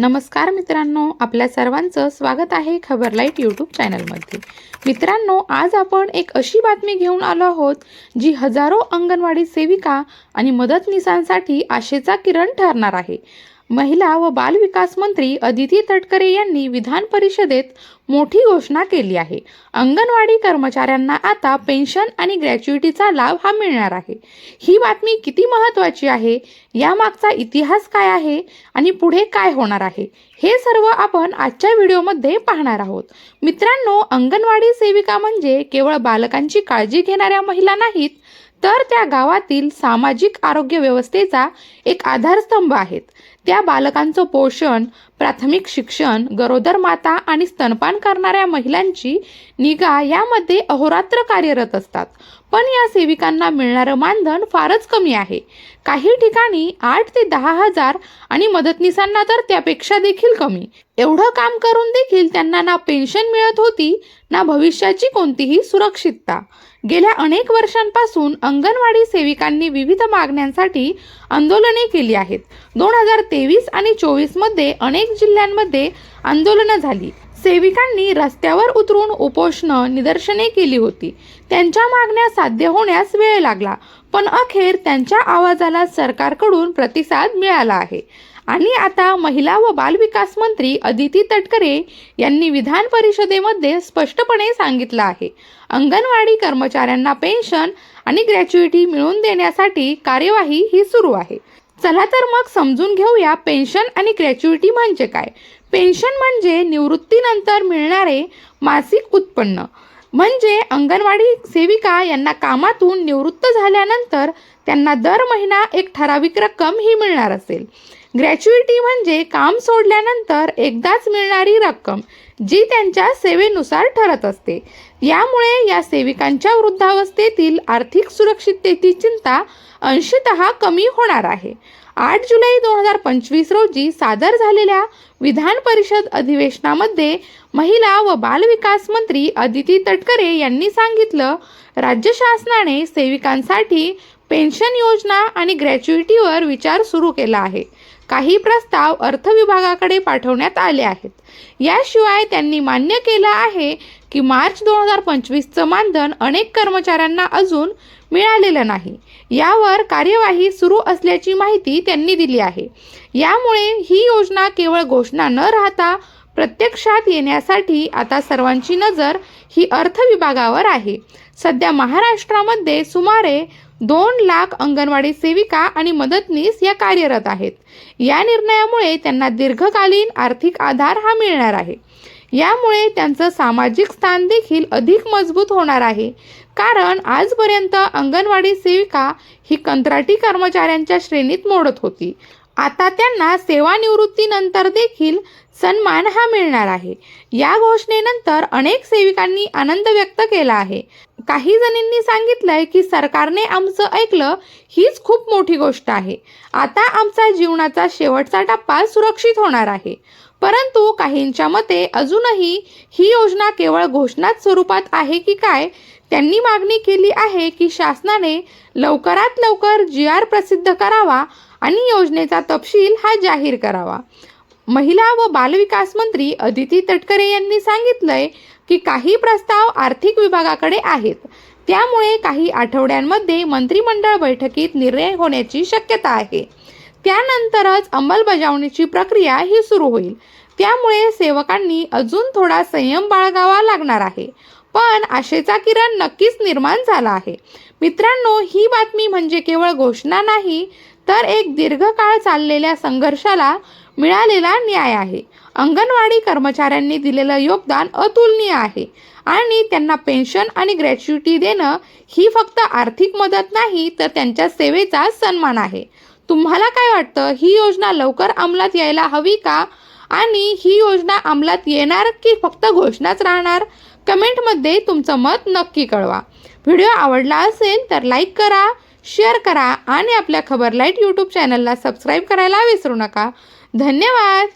नमस्कार मित्रांनो आपल्या सर्वांचं स्वागत आहे खबरलाईट यूट्यूब चॅनलमध्ये. मित्रांनो आज आपण एक अशी बातमी घेऊन आलो आहोत जी हजारो अंगणवाडी सेविका आणि मदतनीसांसाठी आशेचा किरण ठरणार आहे. महिला व बालविकास मंत्री अदिती तटकरे यांनी विधान परिषदेत मोठी घोषणा केली आहे. अंगणवाडी कर्मचाऱ्यांना आता पेन्शन आणि ग्रॅच्युइटीचा लाभ हा मिळणार आहे. ही बातमी किती महत्त्वाची आहे? यामागचा इतिहास काय आहे? आणि पुढे काय होणार आहे? हे सर्व आपण आजच्या व्हिडिओमध्ये पाहणार आहोत. मित्रांनो अंगणवाडी सेविका म्हणजे केवळ बालकांची काळजी घेणाऱ्या महिला नाहीत तर त्या गावातील सामाजिक आरोग्य व्यवस्थेचा एक आधारस्तंभ आहेत. त्या बालकांचं पोषण प्राथमिक शिक्षण गरोदर माता आणि स्तनपान करणाऱ्या महिलांची निगा यामध्ये अहोरात्र कार्यरत असतात. पण या सेविकांना मिळणारं मानधन फारच कमी आहे. काही ठिकाणी आठ ते दहा हजार आणि मदतनीसांना तर त्यापेक्षा देखील कमी. एवढं काम करून देखील त्यांना ना पेन्शन मिळत होती ना भविष्याची कोणतीही सुरक्षितता. गेल्या अनेक वर्षांपासून अंगणवाडी सेविकांनी विविध मागण्यांसाठी आंदोलने केली आहेत. दोन हजार तेवीस आणि चोवीसमध्ये अनेक जिल्ह्यांमध्ये आंदोलनं झाली. सेविकांनी रस्त्यावर उतरून उपोषणं निदर्शने केली होती. त्यांच्या मागण्या साध्य होण्यास वेळ लागला पण अखेर त्यांच्या आवाजाला सरकारकडून प्रतिसाद मिळाला आहे. आणि आता महिला व बालविकास मंत्री अदिती तटकरे यांनी विधान परिषदेमध्ये स्पष्टपणे सांगितलं आहे. अंगणवाडी कर्मचाऱ्यांना पेन्शन आणि ग्रॅच्युइटी मिळवून देण्यासाठी कार्यवाही ही सुरू आहे. चला तर मग समजून घेऊया पेन्शन आणि ग्रॅच्युइटी म्हणजे काय? पेन्शन म्हणजे निवृत्तीनंतर मिळणारे मासिक उत्पन्न. म्हणजे अंगणवाडी सेविका यांना कामातून निवृत्त झाल्यानंतर त्यांना दर महिना एक ठराविक रक्कम ही मिळणार असेल. ग्रॅच्युइटी म्हणजे काम सोडल्यानंतर एकदाच मिळणारी रक्कम जी त्यांच्या सेवेनुसार ठरत असते. यामुळे या सेविकांच्या वृद्धावस्थेतील आर्थिक सुरक्षिततेची चिंता अंशतः कमी होणार आहे. आठ जुलै दोन हजार पंचवीस रोजी सादर झालेल्या विधान परिषद अधिवेशनामध्ये महिला व बालविकास मंत्री अदिती तटकरे यांनी सांगितलं राज्य शासनाने सेविकांसाठी पेन्शन योजना आणि ग्रॅच्युइटीवर विचार सुरू केला आहे. काही प्रस्ताव अर्थ विभागाकडे पाठवण्यात आले आहेत. याशिवाय त्यांनी मान्य केलं आहे की मार्च दोन हजार पंचवीसचं मानधन अनेक कर्मचाऱ्यांना अजून मिळालेलं नाही. यावर कार्यवाही सुरू असल्याची माहिती त्यांनी दिली आहे. यामुळे ही योजना केवळ घोषणा न राहता प्रत्यक्षात येण्यासाठी आता सर्वांची नजर ही अर्थ विभागावर आहे. सध्या महाराष्ट्रामध्ये सुमारे दोन लाख अंगणवाडी सेविका आणि मदतनीस या कार्यरत आहेत. या निर्णयामुळे त्यांना दीर्घकालीन आर्थिक आधार हा मिळणार आहे. यामुळे त्यांचं सामाजिक स्थान देखील अधिक मजबूत होणार आहे. कारण आजपर्यंत अंगणवाडी सेविका ही कंत्राटी कर्मचाऱ्यांच्या श्रेणीत मोडत होती. आता त्यांना सेवानिवृत्तीनंतर देखील सन्मान हा मिळणार आहे. या घोषणेनंतर अनेक सेविकांनी आनंद व्यक्त केला आहे. काही जणींनी सांगितलंय की सरकारने आमचं ऐकलं हीच खूप मोठी गोष्ट आहे. आता आमचा जीवनाचा शेवटचा टप्पा सुरक्षित होणार आहे. परंतु काहींच्या मते अजूनही ही योजना केवळ घोषणाच स्वरूपात आहे की काय? त्यांनी मागणी केली आहे की शासनाने लवकरात लवकर जी आर प्रसिद्ध करावा आणि योजनेचा तपशील हा जाहीर करावा. महिला व बालविकास मंत्री अदिती तटकरे यांनी सांगितलंय की काही प्रस्ताव आर्थिक विभागाकडे आहेत. त्यामुळे काही आठवड्यांमध्ये मंत्रिमंडळ बैठकीत निर्णय होण्याची शक्यता आहे. त्यानंतरच अंमलबजावणीची प्रक्रिया ही सुरू होईल. त्यामुळे सेवकांनी अजून थोडा संयम बाळगावा लागणार आहे. पण आशेचा किरण नक्कीच निर्माण झाला आहे. मित्रांनो ही बातमी म्हणजे केवळ घोषणा नाही तर एक दीर्घकाळ चाललेल्या संघर्षाला मिळालेला न्याय आहे. अंगणवाडी कर्मचाऱ्यांनी दिलेलं योगदान अतुलनीय आहे आणि त्यांना पेन्शन आणि ग्रॅच्युटी देणं ही फक्त आर्थिक मदत नाही तर त्यांच्या सेवेचा सन्मान आहे. तुम्हाला काय वाटतं? ही योजना लवकर अंमलात यायला हवी का? आणि ही योजना अंमलात येणार की फक्त घोषणाच राहणार? कमेंटमध्ये तुमचं मत नक्की कळवा. व्हिडिओ आवडला असेल तर लाईक करा शेअर करा आणि आपल्या खबर लाइट यूट्यूब चॅनलला सबस्क्राईब करायला विसरू नका. धन्यवाद!